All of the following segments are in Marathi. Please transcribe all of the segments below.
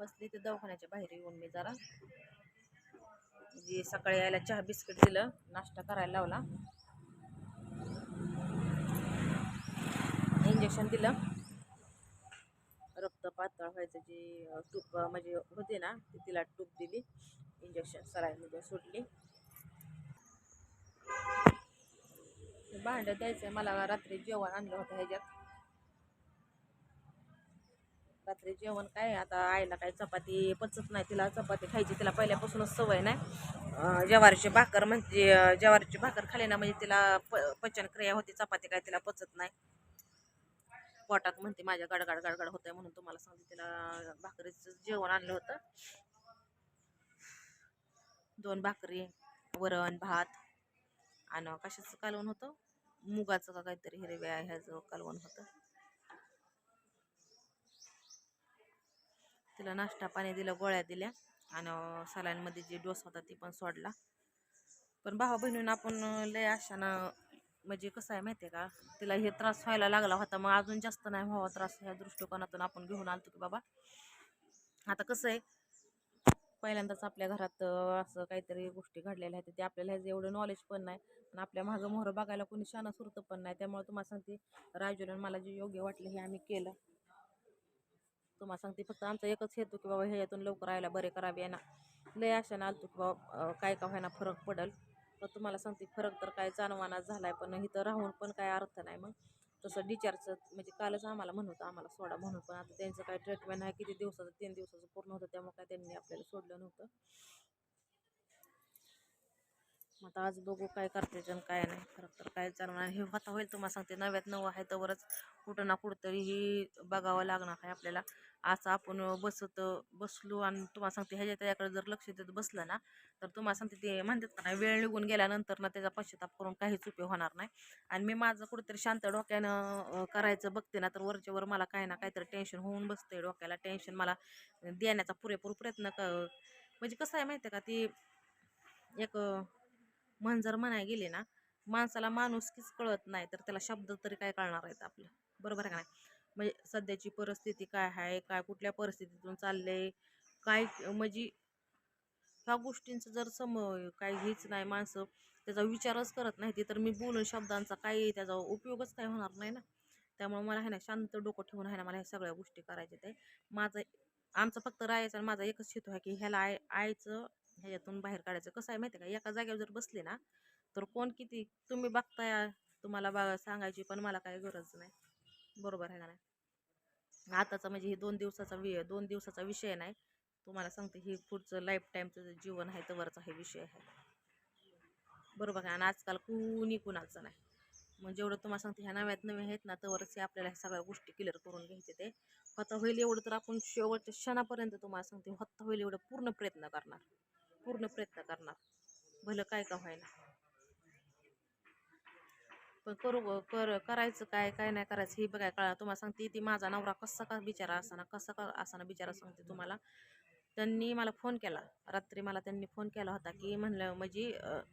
बसली ते दवाखान्याच्या बाहेर येऊन मी जरा. जी सकाळी यायला चहा बिस्किट दिलं नाश्ता करायला लावला. इंजेक्शन दिलं. रक्त पातळ व्हायचं जी टूप म्हणजे होते ना ती तिला टूप दिली. इंजेक्शन सरायमध्ये सुटली. भांडं द्यायचं मला रात्री जेवण आणलं होतं ह्याच्यात. रात्री जेवण काय आता आईला काय चपाती पचत नाही तिला चपाती खायची तिला पहिल्यापासूनच सवय नाही. अं, ज्वारीची भाकर म्हणजे अं, ज्वारीची भाकर खाली ना म्हणजे तिला प पचनक्रिया होती चपाती काय तिला पचत नाही. पोटात म्हणते माझ्या गडगड गडगड होतंय म्हणून तुम्हाला सांगते तिला भाकरीचं जेवण आणलं होतं. दोन भाकरी वरण भात आणि कशाचं कालवण होतं? मुगाचं का काहीतरी हिरव्या ह्याचं कालवण होतं. तिला नाश्ता पाणी दिलं गोळ्या दिल्या आणि सलाईनमध्ये जे डोस होता ती पण सोडला. पण भावा बहिणीनं आपण लय अशानं म्हणजे कसं आहे माहिती आहे का तिला हे त्रास व्हायला लागला होता. मग अजून जास्त नाही व्हावा त्रास ह्या दृष्टिकोनातून आपण घेऊन आलतो की बाबा. आता कसं आहे पहिल्यांदाच आपल्या घरात असं काहीतरी गोष्टी घडलेल्या आहेत. ते आपल्याला ह्याचं एवढं नॉलेज पण नाही. आणि आपल्या मागं मोहरं बघायला कोणी शाणं सुरतं पण नाही. त्यामुळे तुम्हाला सांगते राजूला मला जे योग्य वाटलं हे आम्ही केलं. तुम्हाला सांगते फक्त आमचा एकच हेतू की बाबा ह्याच्यातून लवकर राहायला बरे करावे ना. लय आशानं आलतो की बाबा काय का व्हायना फरक पडेल. तर तुम्हाला सांगते फरक तर काय जाणवानाच झाला आहे पण इथं राहून पण काय अर्थ नाही मग. तसं डिचार्जचं म्हणजे कालच आम्हाला म्हणत होतं आम्हाला सोडा म्हणून. पण आता त्यांचं काय ट्रीटमेंट आहे किती दिवसाचं तीन दिवसाचं पूर्ण होतं त्यामुळे काय त्यांनी आपल्याला सोडलं नव्हतं. मग आता आज बघू काय करते जण काय नाही. फरक तर काय जाणवणार हे होता होईल तुम्हाला सांगते नव्यात नवं आहे तवरच कुठं ना कुठंतरी ही बघावं लागणार आहे आपल्याला. असं आपण बसत बसलो आणि तुम्हाला सांगते ह्याच्या त्याच्याकडे जर लक्ष देत बसलं ना तर तुम्हाला सांगते ते म्हणतात का नाही वेळ निघून गेल्यानंतर ना त्याचा पश्चाताप करून काहीच उपयोग होणार नाही. आणि मी माझं कुठेतरी शांत डोक्यानं करायचं बघते ना तर वरच्यावर मला काही ना काहीतरी टेन्शन होऊन बसते डोक्याला. टेन्शन मला देण्याचा पुरेपूर प्रयत्न क म्हणजे कसं आहे माहिती आहे का ती एक अं, म्हण जर म्हणाय गेली ना माणसाला माणूसकीच कळत नाही तर त्याला शब्द तरी काय कळणार आहेत आपलं. बरोबर आहे का नाही? म्हणजे सध्याची परिस्थिती काय आहे? काय कुठल्या परिस्थितीतून चाललंय? काय म्हणजे ह्या गोष्टींचं जर सम काय हेच नाही माणसं त्याचा विचारच करत नाही ते तर मी बोलून शब्दांचा काही त्याचा उपयोगच काय होणार नाही ना? त्यामुळे मला आहे ना शांत डोकं ठेवून आहे ना मला ह्या सगळ्या गोष्टी करायच्या ते माझं आमचं फक्त राहायचं आणि माझा एकच हेतू आहे की ह्याला आय आयचं ह्याच्यातून बाहेर काढायचं. कसं आहे माहिती आहे का? एका जागेवर जर बसले ना तर कोण किती? तुम्ही बघताय तुम्हाला बघा सांगायची पण मला काही गरज नाही. बरोबर आहे का नाही? आताचा म्हणजे हे दोन दिवसाचा वि दोन दिवसाचा विषय नाही. तुम्हाला सांगते हे पुढचं लाईफ टाईमचं जीवन आहे तवरचा हे विषय आहे. बरोबर आहे. आणि आजकाल कुणी कुणाचं नाही. मग जेवढं तुम्हाला सांगते ह्या नव्यात नवे आहेत ना तवरच हे आपल्याला ह्या सगळ्या गोष्टी क्लिअर करून घ्यायचे ते. होता होईल एवढं तर आपण शेवटच्या क्षणापर्यंत तुम्हाला सांगते होता होईल एवढं पूर्ण प्रयत्न करणार. पूर्ण प्रयत्न करणार. भलं काय का व्हायला पण करू कर करायचं काय काय नाही करायचं हे बघाय कळा तुम्हाला सांगते ती माझा नवरा कसा का बिचारा असाना कसा का असाना बिचारा सांगते तुम्हाला. त्यांनी मला फोन केला. रात्री मला त्यांनी फोन केला होता की म्हणलं म्हणजे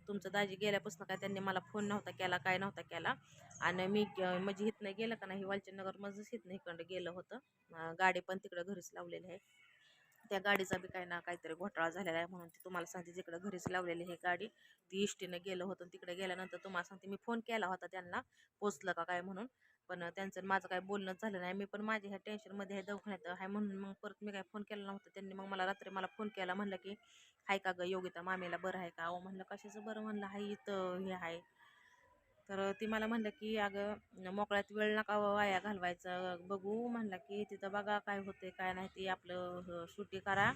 तुमचं दाजी गेल्यापासून काय त्यांनी मला फोन नव्हता केला काय नव्हता केला. आणि मी म्हणजे इथनं गेलं का नाही वालचंदनगर मजच इथनं इकडं गेलं होतं. गाडी पण तिकडं घरीच लावलेली आहे. त्या गाडीचा बी काय ना काहीतरी घोटाळा झालेला आहे म्हणून ती तुम्हाला सांगते तिकडं घरीच लावलेली हे गाडी ती इष्टीनं गेलं होतं तिकडे गेल्यानंतर तुम्हाला सांगते मी फोन केला होता त्यांना पोचलं का काय म्हणून पण त्यांचं माझं काय बोलणंच झालं नाही. मी पण माझ्या ह्या टेन्शनमध्ये हे दवाखान्यात आहे म्हणून मग परत मी काय फोन केला नव्हता. त्यांनी मग मला रात्री मला फोन केला म्हणलं की हाय का गं योगिता मामीला बरं आहे का? अहो म्हणलं कशाचं बरं? म्हणलं हाय इथं हे आहे. तर ती मला म्हणलं की अगं मोकळ्यात वेळ नका वाया घालवायचं. बघू. म्हणलं की तिथं बघा काय होते काय नाही ते आपलं सुटी सुट्टी करा.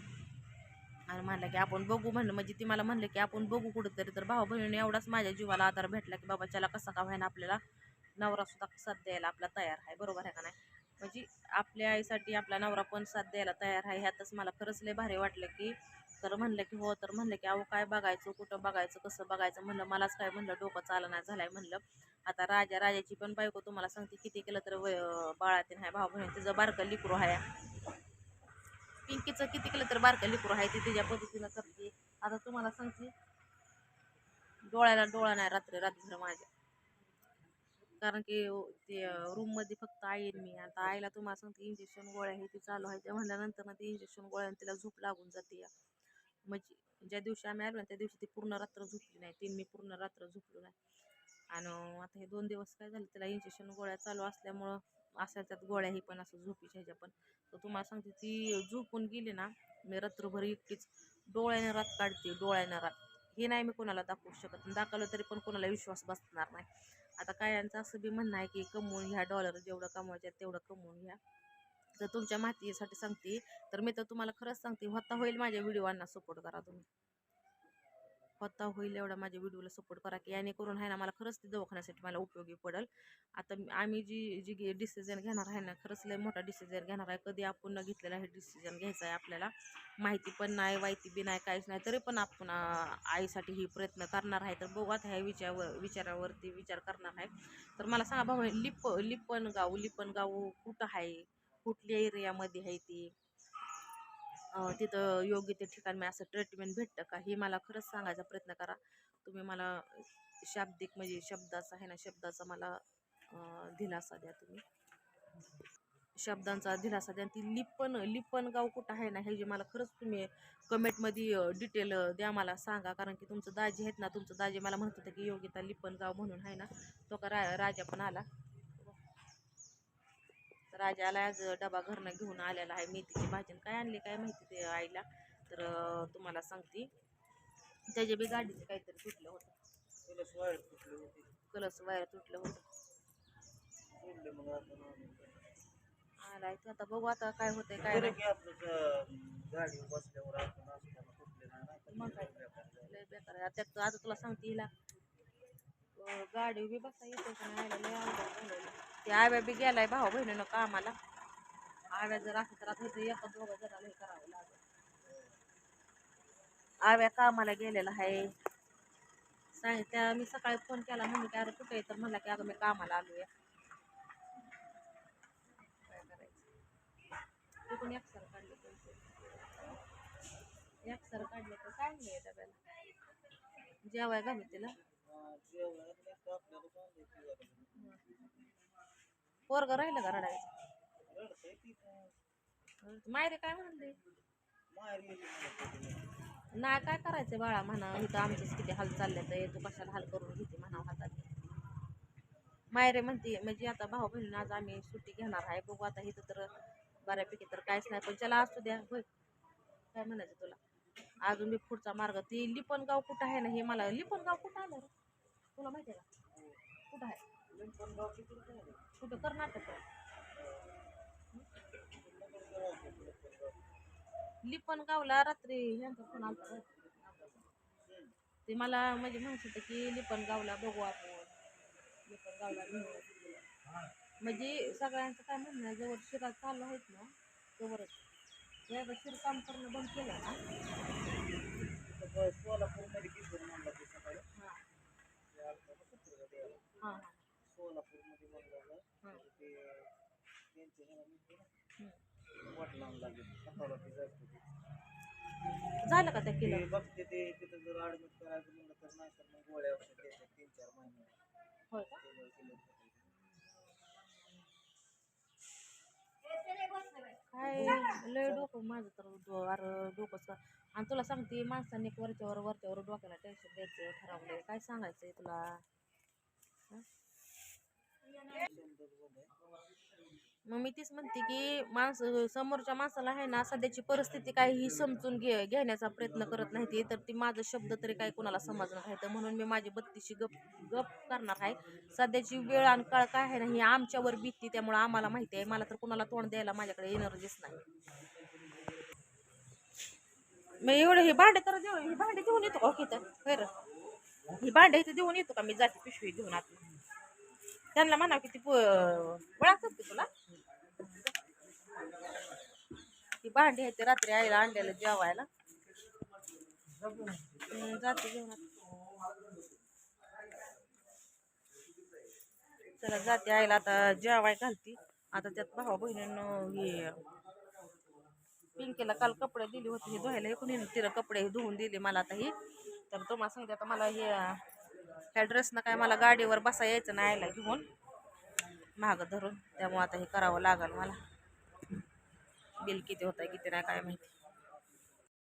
आणि म्हणलं की आपण बघू. म्हणलं म्हणजे ती मला म्हणलं की आपण बघू कुठंतरी. तर भाऊ बहिणीने एवढाच माझ्या जीवाला आधार भेटला की बाबा त्याला कसा का व्हायना आपल्याला नवरा सुद्धा साथ द्यायला आपला तयार आहे. बरोबर आहे का नाही? म्हणजे आपल्या आईसाठी आपला नवरा पण साथ द्यायला तयार आहे. ह्यातच मला खरंच लय भारी वाटलं की तर म्हणलं की हो तर म्हणलं की अहो काय बघायचं कुठं बघायचं कसं बघायचं? म्हणलं मलाच काय म्हणलं डोकं चालना झालंय म्हणलं. आता राजा राजाची पण बायको तुम्हाला सांगते किती केलं तर बाळातीन आहे भाऊ बहीण तिचं बारकं लिकरू आहे पिंकीचं किती केलं तर बारकं लिकरू आहे ती तिच्या पद्धतीनं करते. आता तुम्हाला सांगते डोळ्याला डोळा नाही रात्री रात्रभर माझ्या. कारण की ते रूममध्ये फक्त आई मी. आता आईला तुम्हाला सांगते इंजेक्शन गोळ्या हे ते चालू आहे. त्या म्हणल्यानंतर ना ते इंजेक्शन गोळ्या तिला झोप लागून जाते. या म्हणजे ज्या दिवशी आम्ही आलो ना त्या दिवशी ती पूर्ण रात्र झोपली नाही. तीन मी पूर्ण रात्र झोपलो नाही. आणि आता हे दोन दिवस काय झालं तिला इंजेक्शन गोळ्या चालू असल्यामुळं अशा त्यात गोळ्याही पण असं झोपीच्या ह्याच्या पण. तर तुम्हाला सांगते ती झोपून गेली ना मी रात्रभर एकटीच डोळ्याने रात काढते डोळ्याने रात. हे नाही मी कोणाला दाखवू शकत. दाखवलं तरी पण कोणाला विश्वास बसणार नाही. आता काय यांचं असं बी म्हणणं आहे की कमवून घ्या डॉलर जेवढं कमवायचं तेवढं कमवून घ्या. तर तुमच्या माहितीसाठी सांगते. तर मी तर तुम्हाला खरंच सांगते होता होईल माझ्या व्हिडिओवांना सपोर्ट करा तुम्ही. होता होईल एवढा माझ्या व्हिडिओला सपोर्ट करा की याने करून आहे ना मला खरंच ते दवाखान्यासाठी मला उपयोगी पडेल. आता आम्ही जी जी डिसिजन घेणार आहे ना खरंच लय मोठा डिसिजन घेणार आहे. कधी आपण न घेतलेला हे डिसिजन घ्यायचा आहे आपल्याला. माहिती पण नाही माहिती बी नाही काहीच नाही तरी पण आपण आईसाठी ही प्रयत्न करणार आहे. तर बघू आता ह्या विचार विचारावरती विचार करणार आहे. तर मला सांगा भाऊ लिप लिप्पन गाव लिपन गाव कुठं आहे? कुठल्या एरियामध्ये आहे ती? तिथं योग्य ते ठिकाण मी असं ट्रीटमेंट भेटतं का? हे मला खरंच सांगायचा प्रयत्न करा. तुम्ही मला शाब्दिक म्हणजे शब्दाचा आहे ना शब्दाचा मला दिलासा द्या तुम्ही. शब्दांचा दिलासा द्या. ती लिप्पन लिप्पन गाव कुठं आहे ना हे जे मला खरंच तुम्ही कमेंटमध्ये डिटेल द्या मला सांगा. कारण की तुमचं दाजी आहेत ना तुमचं दाजी मला म्हणत होतं की योगिता लिप्पन गाव म्हणून आहे ना तो का रा राजा पण आला. राजाला आज डबा घरनं घेऊन आलेला आहे. मेथीची भाजी काय आणली काय माहिती ते आईला. तर तुम्हाला सांगते. त्याच्या बी गाडीचं काहीतरी तुटलं होतं. वायर कलस वायर तुटलं होतं. आपण आलाय तर आता बघू आता काय होतंय काय गाडीवर बसल्यावर तर मग काय? बेकार. लय आता तुला सांगते हिला. गाडी बी बसा येते का नाही ते आव्या बी गेलाय भाऊ बहिणीनं कामाला. आव्या जर असं तर आता इथं एका दोघं जरा हे करावं लागेल. आव्या कामाला गेलेला आहे सांग मी सकाळी फोन केला म्हणले की अरे कुठे तर म्हणला की अगं मी कामाला आलो काय करायचं? तिकडून एक काढले पैसे एक काढले तर काय नाही डब्याला? जेवाय घालू तिला पोरग राहिलं का रडायचं? मायरे काय म्हणले? ना नाही काय करायचं बाळा म्हणा? इथं आमचंच किती हाल चालले तर तू कशाला हाल करून घेते म्हणा हातात? मायरे म्हणते म्हणजे आता भाऊ बहिणी आज आम्ही सुट्टी घेणार आहे. बघू आता इथं तर बऱ्यापैकी तर काहीच नाही. पण चला असू द्या. होय. काय म्हणायचं तुला? अजून मी पुढचा मार्ग. ती लिपणगाव कुठं आहे ना हे मला लिपणगाव कुठं आलं? तुला माहिती आहे का? कुठं आहे? कुठं? कर्नाटक. आहे. गावला रात्री यांचा फोन आला ते मला म्हणजे म्हणत होतं की लिपणगावला बघू आपण. लिपन गावला म्हणजे सगळ्यांचं काय म्हणणं जवळ शिरा चालू आहेत ना तोवरच एकदा शिरकाम करणं बंद केलं ना. सोलापूरमध्ये किती म्हणलं ते सकाळी हां ते आलतं ना पत्रिका द्यायला. हां हां. सोलापूरमध्ये म्हणलं हां. ते त्यांच्या ह्याला लागेल ते जायचं ते. झालं का त्या ते किलो? बघते ते तिथं जर ऍडमिट करायचं म्हणलं तर नाही तर मग गोळ्या औषध तीन चार महिने. होय का? ते केलं. काय लय डोकं माझं तर डो- अरे डोकंच का आणि तुला सांगते माणसाने एक वरच्यावर वरच्यावर डोक्याला टेन्शन द्यायचं ठरवलंय. काय सांगायचंय तुला. मग मी तीच म्हणते की माणसं समोरच्या माणसाला आहे ना सध्याची परिस्थिती काही ही समजून घे घेण्याचा प्रयत्न करत नाही ते. तर ती माझं शब्द तरी काही कोणाला समजणार आहे? तर म्हणून मी माझी बत्तीशी गप गप करणार आहे. सध्याची वेळ आणि काळ काय आहे ना ही आमच्यावर बीतती त्यामुळे आम्हाला माहिती आहे. मला तर कोणाला तोंड द्यायला माझ्याकडे एनर्जीच नाही. मग एवढं हे भांडे तर देऊ भांडे देऊन येतो. ओके तर खरं ही भांडे इथे देऊन येतो का? मी जाते पिशवी घेऊन आत. त्यांना म्हणा किती ओळखतात की तुला? ती भांडी आहे ते रात्री आईला आणलेलं जेवायला. जाते घेऊन चला जाते आईला आता जेवाय घालती. आता त्यात भावा बहिणीनं हे पिंकीला काल कपडे दिले होते. हे धुवायला हे हिने तिला कपडे धुवून दिले मला आता ही. तर तुम्हाला सांगते आता मला हे ह्या ड्रेसनं काय मला गाडीवर बसा यायचं नाही घेऊन. महाग धरून. त्यामुळे आता हे करावं लागेल मला. बिल किती होतं आहे किती नाही काय माहिती.